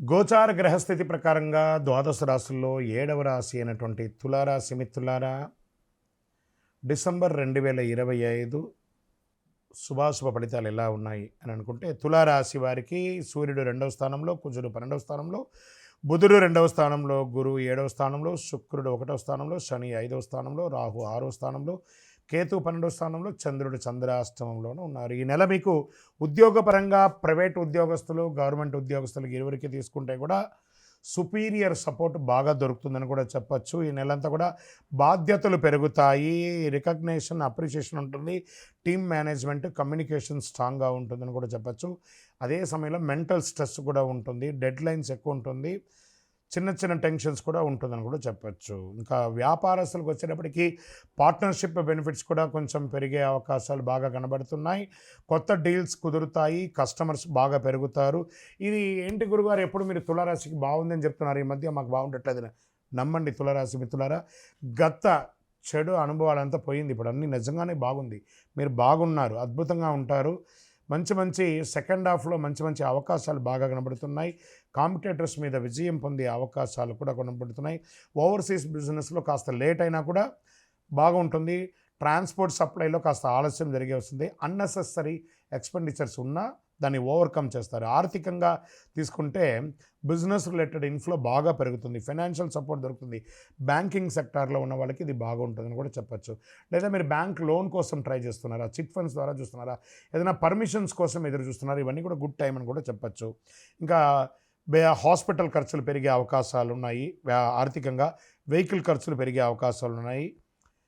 గోచార గ్రహస్థితి ప్రకారంగా ద్వాదశ రాశుల్లో ఏడవ రాశి అయినటువంటి తులారాశి మిత్రులారా డిసెంబర్ రెండు వేల ఇరవై ఐదు శుభాశుభ ఫలితాలు ఎలా ఉన్నాయి అని అనుకుంటే తులారాశి వారికి సూర్యుడు రెండవ స్థానంలో కుజుడు పన్నెండవ స్థానంలో బుధుడు రెండవ స్థానంలో గురువు ఏడవ స్థానంలో శుక్రుడు ఒకటవ స్థానంలో శని ఐదవ స్థానంలో రాహు ఆరో స్థానంలో కేతు పన్నెండవ స్థానంలో చంద్రుడు చంద్రాష్టమంలోనూ ఉన్నారు. ఈ నెల మీకు ఉద్యోగపరంగా ప్రైవేట్ ఉద్యోగస్తులు గవర్నమెంట్ ఉద్యోగస్తులు ఇరువురికి తీసుకుంటే కూడా సుపీరియర్ సపోర్ట్ బాగా దొరుకుతుందని కూడా చెప్పచ్చు. ఈ నెలంతా కూడా బాధ్యతలు పెరుగుతాయి. రికగ్నేషన్ అప్రిషియేషన్ ఉంటుంది. టీమ్ మేనేజ్మెంట్ కమ్యూనికేషన్ స్ట్రాంగ్గా ఉంటుందని కూడా చెప్పచ్చు. అదే సమయంలో మెంటల్ స్ట్రెస్ కూడా ఉంటుంది. డెడ్ లైన్స్ ఎక్కువ ఉంటుంది. చిన్న చిన్న టెన్షన్స్ కూడా ఉంటుందని కూడా చెప్పచ్చు. ఇంకా వ్యాపారస్తులకు వచ్చేటప్పటికి పార్ట్నర్షిప్ బెనిఫిట్స్ కూడా కొంచెం పెరిగే అవకాశాలు బాగా కనబడుతున్నాయి. కొత్త డీల్స్ కుదురుతాయి కస్టమర్స్ బాగా పెరుగుతారు. ఇది ఏంటి గురుగారు ఎప్పుడు మీరు తులారాశికి బాగుందని చెప్తున్నారు? ఈ మధ్య మాకు బాగుండట్లేదు నమ్మండి తులారాశి మిత్రులారా. గత చెడు అనుభవాలంతా పోయింది ఇప్పుడు. అన్నీ నిజంగానే బాగుంది. మీరు బాగున్నారు అద్భుతంగా ఉంటారు. మంచి మంచి సెకండ్ హాఫ్లో మంచి మంచి అవకాశాలు బాగా కనబడుతున్నాయి. కాంపిటేటర్స్ మీద విజయం పొందే అవకాశాలు కూడా కనబడుతున్నాయి. ఓవర్సీస్ బిజినెస్లో కాస్త లేట్ అయినా కూడా బాగుంటుంది. ట్రాన్స్పోర్ట్ సప్లైలో కాస్త ఆలస్యం జరిగే వస్తుంది. అన్నెసెసరీ ఎక్స్పెండిచర్స్ ఉన్నా దాన్ని ఓవర్కమ్ చేస్తారు. ఆర్థికంగా తీసుకుంటే బిజినెస్ రిలేటెడ్ ఇన్ఫ్లో బాగా పెరుగుతుంది. ఫైనాన్షియల్ సపోర్ట్ దొరుకుతుంది. బ్యాంకింగ్ సెక్టార్లో ఉన్న వాళ్ళకి ఇది బాగుంటుందని కూడా చెప్పచ్చు. లేదా మీరు బ్యాంక్ లోన్ కోసం ట్రై చేస్తున్నారా? చిట్ ఫండ్స్ ద్వారా చూస్తున్నారా? ఏదైనా పర్మిషన్స్ కోసం ఎదురు చూస్తున్నారా? ఇవన్నీ కూడా గుడ్ టైం అని కూడా చెప్పచ్చు. ఇంకా హాస్పిటల్ ఖర్చులు పెరిగే అవకాశాలు ఉన్నాయి. ఆర్థికంగా వెహికల్ ఖర్చులు పెరిగే అవకాశాలు ఉన్నాయి.